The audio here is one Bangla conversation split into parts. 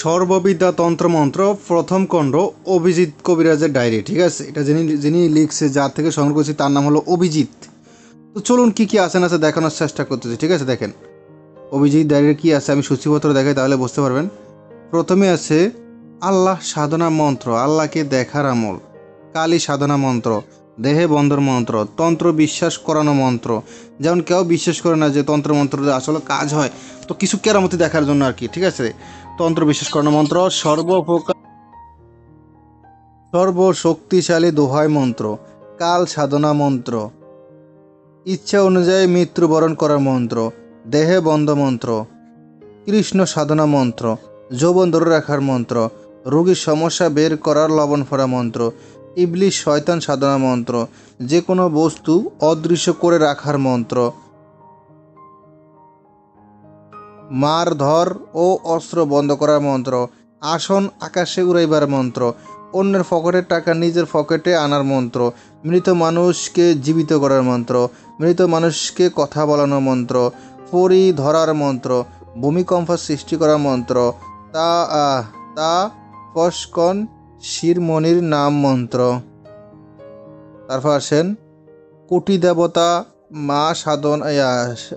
সর্ববিদ্যা তন্ত্রমন্ত্র, প্রথম খণ্ড, অভিজিৎ কবিরাজের ডায়েরি, ঠিক আছে? এটা যিনি যিনি লিখছে, যার থেকে সংগ্রহ করছি, তার নাম হলো অভিজিৎ। তো চলুন কি কি আছে না আছে দেখানোর চেষ্টা করতেছি, ঠিক আছে? দেখেন। অভিজিৎ ডায়েরির কি আছে, আমি সূচিপত্র দেখাই তাহলে বুঝতে পারবেন। প্রথমে আছে, আল্লাহ সাধনা মন্ত্র, আল্লাহকে দেখার আমল। কালী সাধনা মন্ত্র, দেহে বন্ধর মন্ত্র, তন্ত্র বিশ্বাস করানো মন্ত্র। যেমন কেউ বিশ্বাস করে না যে তন্ত্র মন্ত্র আসলে কাজ হয়, তো কিছু কেরামতি দেখার জন্য আর কি, ঠিক আছে? তন্ত্র করানো মন্ত্র, সর্বপ্রকার সর্বশক্তিশালী দোহাই মন্ত্র, কাল সাধনা মন্ত্র, ইচ্ছা অনুযায়ী মৃত্যুবরণ করার মন্ত্র, দেহে বন্ধ মন্ত্র, কৃষ্ণ সাধনা মন্ত্র, যৌবন ধরে রাখার মন্ত্র, রোগীর সমস্যা বের করার লবণ ফোড়া মন্ত্র, ইবলিশ শয়তান সাধনা মন্ত্র যে কোনো বস্তু অদৃশ্য করে রাখার মন্ত্র। মার ধর ও অস্ত্র বন্ধ করার মন্ত্র, আসন আকাশে উড়াইবার মন্ত্র, অন্যের পকেটের টাকা নিজের পকেটে আনার মন্ত্র, মৃত মানুষকে জীবিত করার মন্ত্র, মৃত মানুষকে কথা বলানোর মন্ত্র, পরি ধরার মন্ত্র, ভূমিকম্প সৃষ্টি করার মন্ত্র, তা তা, ফসকন, শিরমণির নাম মন্ত্র। তারপর আসেন, কোটি দেবতা মা সাধন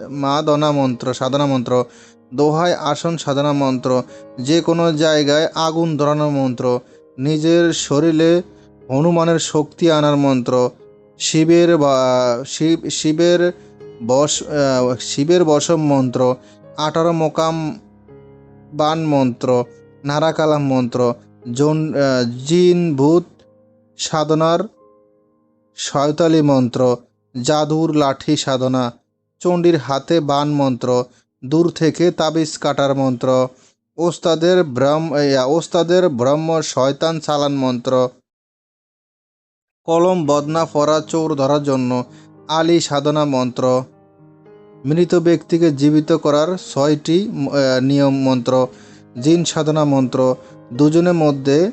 মা দনা মন্ত্র, সাধনা মন্ত্র দোহাই আসন সাধনা মন্ত্র, যে কোনো জায়গায় আগুন ধরানোর মন্ত্র, নিজের শরীরে হনুমানের শক্তি আনার মন্ত্র, শিবের বা- শিব, শিবের বস শিবের বসম মন্ত্র, আঠারো মোকাম বান মন্ত্র নারাকালাম মন্ত্র, জন জিন ভূত সাধনার শয়তালি মন্ত্র, জাদুর লাঠি সাধনা, চণ্ডীর হাতে বান মন্ত্র দূর থেকে তাবিজ কাটার মন্ত্র, ওস্তাদের ব্রহ্ম ওস্তাদের ব্রহ্ম শয়তান চালান মন্ত্র। কলম, বদনা, ফরা, চোর ধরার জন্য আলী সাধনা মন্ত্র। মৃত ব্যক্তিকে জীবিত করার ছয়টি নিয়ম মন্ত্র, জিন সাধনা মন্ত্র, দুজনের মধ্যে,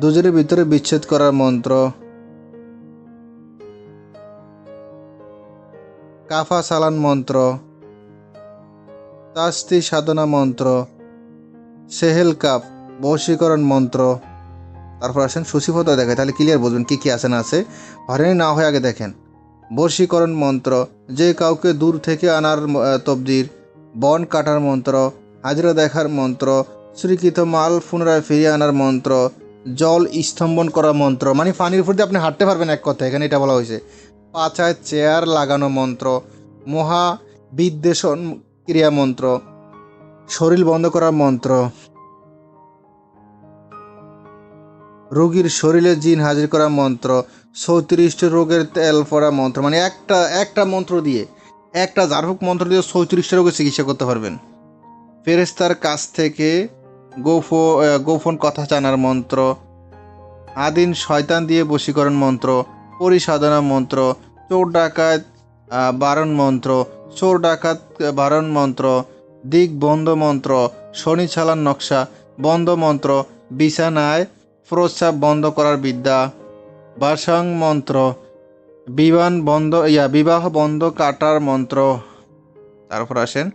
দুজনের ভিতরে বিচ্ছেদ করার মন্ত্র। কাফা সালান মন্ত্র। তাস্তি সাধনা মন্ত্র, সেহেল কাপ, বশীকরণ মন্ত্র। তারপর আসেন সুশীফতা দেখায় তাহলে ক্লিয়ার বুঝবেন কি কি আছে না আছে। হয়রানি না হয়ে আগে দেখেন, বশীকরণ মন্ত্র, যে কাউকে দূর থেকে আনার তবদির, বন কাটার মন্ত্র, হাজিরা দেখার মন্ত্র, স্বীকৃত মাল পুনরায় ফিরিয়ে আনার মন্ত্র, জল স্তম্ভন করা মন্ত্র মানে পানির উপর দিয়ে আপনি হাঁটতে পারবেন এক কথা এখানে এটা বলা হয়েছে। পাচায় চেয়ার লাগানো মন্ত্র, মহা বিদ্বেষণ ক্রিয়া মন্ত্র শরীর বন্ধ করার মন্ত্র, রোগীর শরীরে জিন হাজির করা মন্ত্র, চৌত্রিশটি রোগের তেল পড়া মন্ত্র মানে একটা একটা মন্ত্র দিয়ে, একটা জারহুক মন্ত্র দিয়ে চৌত্রিশটা রোগের চিকিৎসা করতে পারবেন। ফেরেস্তার কাছ থেকে গোফ গোপন কথা জানার মন্ত্র, আদিন শয়তান দিয়ে বশীকরণ মন্ত্র, পরিসাধনা মন্ত্র, চোর ডাকাত বারণ মন্ত্র চোর ডাকাত, বারণ মন্ত্র, দিক বন্ধ মন্ত্র, শনি ছালান নকশা, বন্ধ মন্ত্র, বিছানায় প্রস্রাব বন্ধ করার বিদ্যা। বাসং মন্ত্র বিমান বন্ধ, ইয়া, বিবাহ বন্ধ কাটার মন্ত্র। তারপর আসেন,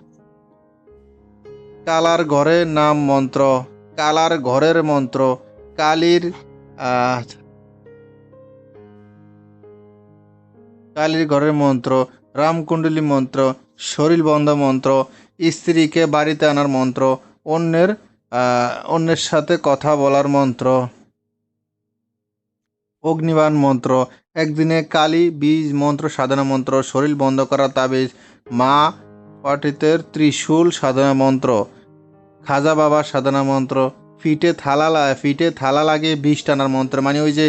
কালার ঘরের নাম মন্ত্র, কালার ঘরের মন্ত্র, কালির কালির ঘরের মন্ত্র রামকুণ্ডলী মন্ত্র শরীর বন্ধ মন্ত্র, স্ত্রীকে বাড়িতে আনার মন্ত্র, অন্যের অন্যের সাথে কথা বলার মন্ত্র। অগ্নিবাণ মন্ত্র, একদিনে কালী, বীজ, মন্ত্র, সাধনা মন্ত্র শরীর বন্ধ করা তাবিজ, মা, পাটিতের ত্রিশূল সাধনা মন্ত্র, খাজা বাবা সাধনা মন্ত্র, ফিটে থালা ফিটে থালা লাগে বিষ টানার মন্ত্র মানে ওই যে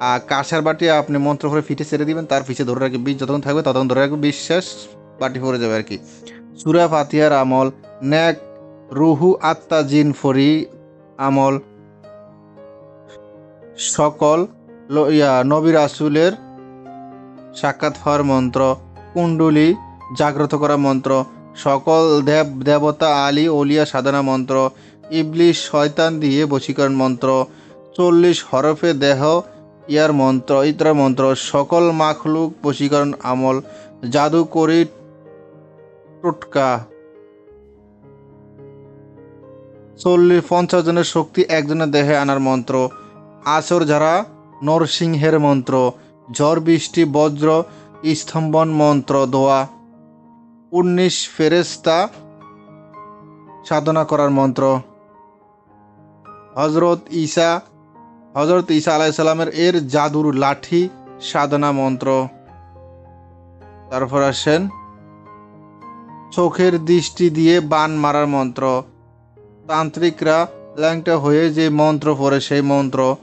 আহ, কাঁসার বাটি আপনি মন্ত্র করে ফিটে ছেড়ে দিবেন তার পিছে ধরে রাখবে বীজ যতক্ষণ থাকবে ততক্ষণ ধরে রাখবে বিশ্বাস বাটি পড়ে যাবে আর কি। সুরা ফাতিহার আমল ন্যাক রুহু আত্মা জিন ফরি আমল সকল ইয়া নবী রাসুলের সাক্ষাৎ হওয়ার মন্ত্র কুণ্ডুলি জাগ্রত করা মন্ত্র সকল দেব দেবতা আলী ওলিয়া সাধনা মন্ত্র ইবলিশ শয়তান দিয়ে বশীকরণ মন্ত্র চল্লিশ হরফে দেহ ইয়ার মন্ত্র, ইত্র মন্ত্র, সকল মাখলুক বশীকরণ আমল জাদুকরি টোটকা। চল্লিশ, পঞ্চাশ জনের শক্তি, একজনের দেহে আনার মন্ত্র। আসর যারা নরসিংহের মন্ত্র। ঝড়, বৃষ্টি, বজ্র, স্তম্ভন মন্ত্র, দোয়া। উনিশ ফেরেস্তা সাধনা করার মন্ত্র। হজরত ঈসা হজরত ঈসা আলাইসাল্লামের এর জাদুর লাঠি সাধনা মন্ত্র। তারপর আসেন, চোখের দৃষ্টি দিয়ে বান মারার মন্ত্র। তান্ত্রিকরা ল্যাংটা হয়ে যে মন্ত্র পড়ে সেই মন্ত্র,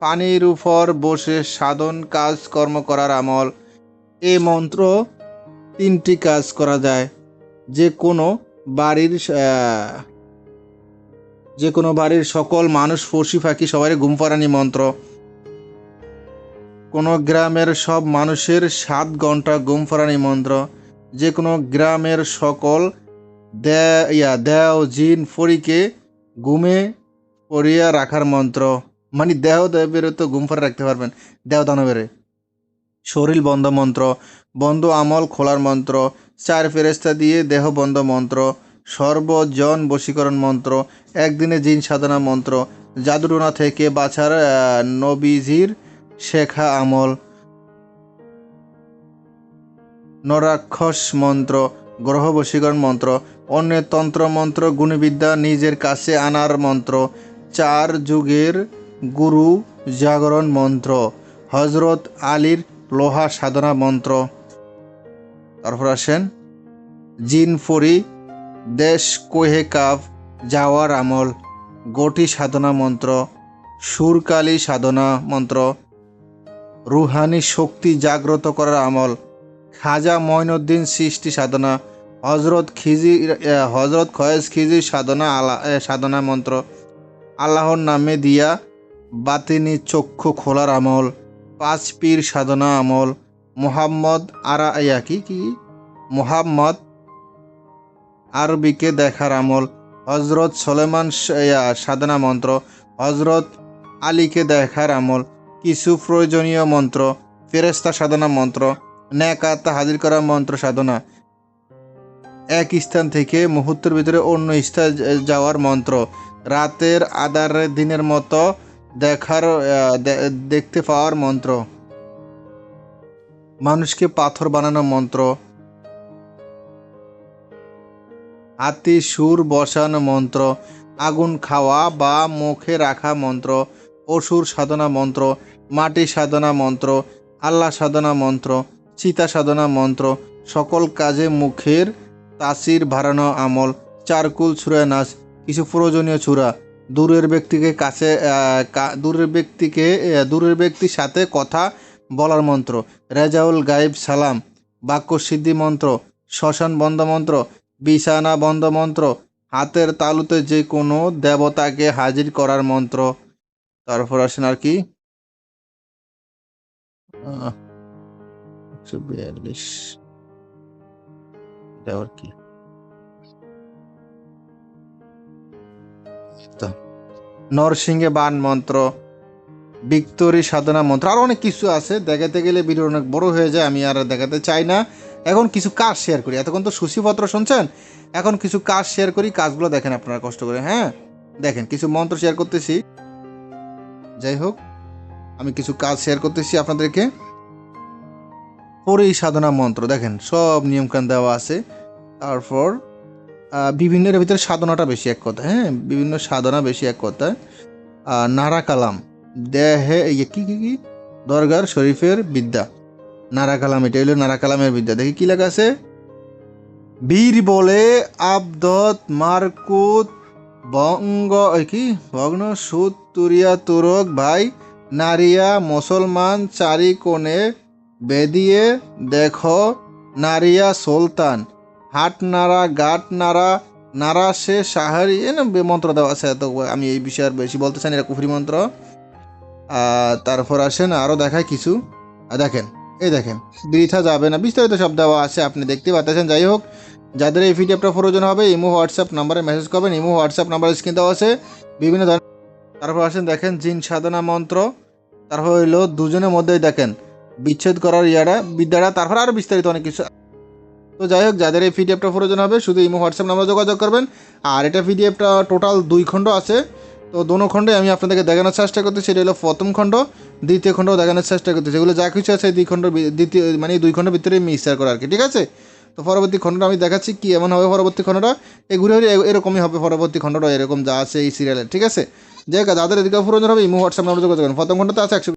পানির উপর বসে সাধন কাজ কর্ম করার আমল। এ মন্ত্র তিনটি কাজ করা যায়। যে কোনো বাড়ির যে কোনো বাড়ির সকল মানুষ পশু পাখি সবাই ঘুম পাড়ানি মন্ত্র। কোনো গ্রামের সব মানুষের সাত ঘণ্টা পাড়ানি মন্ত্র। যে কোনো গ্রামের সকল দে, ইয়া দেও জিন ফড়িকে ঘুমে পড়িয়া রাখার মন্ত্র। মানে দেহ দেবের তো পাড়ে রাখতে পারবেন। দেহ দানবের। শরীর বন্ধ মন্ত্র। বন্ধ আমল খোলার মন্ত্র। চার ফেরেস্তা দিয়ে দেহ বন্ধ মন্ত্র। সর্বজন বশীকরণ মন্ত্র, একদিনে জিন সাধনা মন্ত্র, জাদুটোনা থেকে বাছার নবীজির শেখা আমল, নরাক্ষস মন্ত্র, গ্রহ বশীকরণ মন্ত্র, অন্যের তন্ত্র মন্ত্র, গুণবিদ্যা নিজের কাছে আনার মন্ত্র, চার যুগের গুরু জাগরণ মন্ত্র হজরত আলীর লোহা সাধনা মন্ত্র। তারপর আসেন জিন ফরি দেশ কোহে কাপ যাওয়ার আমল। গটি সাধনা মন্ত্র, সুরকালী সাধনা মন্ত্র। রুহানি শক্তি জাগ্রত করার আমল। খাজা মঈনুদ্দিন সৃষ্টি সাধনা। হজরত খিজি হজরত খয়েজ খিজি সাধনা আলা সাধনা মন্ত্র। আল্লাহর নামে দিয়া বাতিনি চক্ষু খোলার আমল। পাঁচ পীর সাধনা আমল। মোহাম্মদ আরা কি কি? মোহাম্মদ আরবিকে দেখার আমল। হজরত সলেমান সাধনা মন্ত্র। হজরত আলীকে দেখার আমল। কিছু প্রয়োজনীয় মন্ত্র। ফেরেস্তা সাধনা মন্ত্র। ন্যাকাত্তা হাজির করা মন্ত্র সাধনা। এক স্থান থেকে মুহূর্তের ভিতরে অন্য স্থান যাওয়ার মন্ত্র। রাতের আদার দিনের মতো দেখার দেখতে পাওয়ার মন্ত্র। মানুষকে পাথর বানানো মন্ত্র। হাতি সুর বসানো মন্ত্র, আগুন খাওয়া বা মুখে রাখা মন্ত্র, অসুর সাধনা মন্ত্র, মাটি সাধনা মন্ত্র, আল্লাহ সাধনা মন্ত্র, চিতা সাধনা মন্ত্র, সকল কাজে মুখের তাসির বাড়ানো আমল, চারকুল ছুঁড়ে নাচ, কিছু প্রয়োজনীয় চূড়া দূরের ব্যক্তিকে কাছে দূরের ব্যক্তিকে দূরের ব্যক্তির সাথে কথা বলার মন্ত্র। রেজাউল গাইব সালাম বাক্য সিদ্ধি মন্ত্র, শ্মশান বন্ধ মন্ত্র বিছানা বন্ধ মন্ত্র, হাতের তালুতে যে কোনো দেবতাকে হাজির করার মন্ত্র। তারপর আসেন আর কি? নরসিংহে বান মন্ত্র ভিক্টোরি সাধনা মন্ত্র, আরও অনেক কিছু আছে। দেখাতে গেলে ভিডিও অনেক বড় হয়ে যায়, আমি আর দেখাতে চাই না। এখন কিছু কাজ শেয়ার করি। এতক্ষণ তো সূচিপত্র শুনছেন, এখন কিছু কাজ শেয়ার করি, কাজগুলো দেখেন আপনারা কষ্ট করে হ্যাঁ? দেখেন, কিছু মন্ত্র শেয়ার করতেছি। যাই হোক, আমি কিছু কাজ শেয়ার করতেছি আপনাদেরকে। পরেই সাধনা মন্ত্র, দেখেন, সব নিয়মকান দেওয়া আছে। তারপর বিভিন্নের ভিতরে সাধনাটা বেশি এক কথা হ্যাঁ? বিভিন্ন সাধনা বেশি এক কথা। নারা কালাম, দেহে কি কি কি? দরগার শরীফের বিদ্যা। নারা কালাম, এটা হলো নারা কালামের বিদ্যা। দেখি কি লেখা আছে? বীর বলে আবদত মারকুত বঙ্গ কি? ভগ্ন সুদ তুরিয়া তুরক, ভাই, নারিয়া, মুসলমান, চারি কোণে বেদিয়ে দেখো নারিয়া সুলতান। হাট নাড়া গাট নাড়া নাড়া সে সাহারি এ না মন্ত্র দেওয়া আছে তো আমি এই বিষয়ে আর বেশি বলতে চাই না, এটা কুফরি মন্ত্র। তারপর আসেন আরও দেখায় কিছু। দেখেন এই দেখেন বৃথা যাবে না। বিস্তারিত সব দেওয়া আছে, আপনি দেখতে পাচ্ছেন। যাই হোক, যাদের এই ভিডিওটা প্রয়োজন হবে, ইমো, হোয়াটসঅ্যাপ নাম্বারে মেসেজ করবেন। ইমো, হোয়াটসঅ্যাপ নাম্বার স্ক্রিন দেওয়া আছে। বিভিন্ন ধরনের তারপর আসেন, দেখেন, জিন সাধনা মন্ত্র। তারপর হইল দুজনের মধ্যেই দেখেন, বিচ্ছেদ করার ইয়াটা বিদ্যাটা তারপর আরও বিস্তারিত অনেক কিছু। তো যাই হোক, যাদের এই পিডিএফটা প্রয়োজন হবে, শুধু ইমো, হোয়াটসঅ্যাপ নাম্বার যোগাযোগ করবেন। আর এটা পিডিএফটা টোটাল দুই খণ্ড আছে। তো দোনো খণ্ডে আমি আপনাদেরকে দেখানোর চেষ্টা করতেছি, এটা হলো প্রথম খণ্ড, দ্বিতীয় খণ্ডও দেখানোর চেষ্টা করতেছি। এগুলো যা কিছু আছে দুই খণ্ড দ্বিতীয় মানে দুই খণ্ডের ভিতরে মিক্সার করা আর কি, ঠিক আছে? তো পরবর্তী খণ্ডটা আমি দেখাচ্ছি কি এমন হবে পরবর্তী খণ্ডটা। এই ঘুরে ঘুরে এরকমই হবে পরবর্তী খণ্ডটা, এরকম যা আছে এই সিরিয়ালের ঠিক আছে? যাই হোক যাদের এদিকে প্রয়োজন হবে, ইমো, হোয়াটসঅ্যাপ নাম্বার যোগাযোগ করেন। প্রথম খণ্ডতে আছে একশো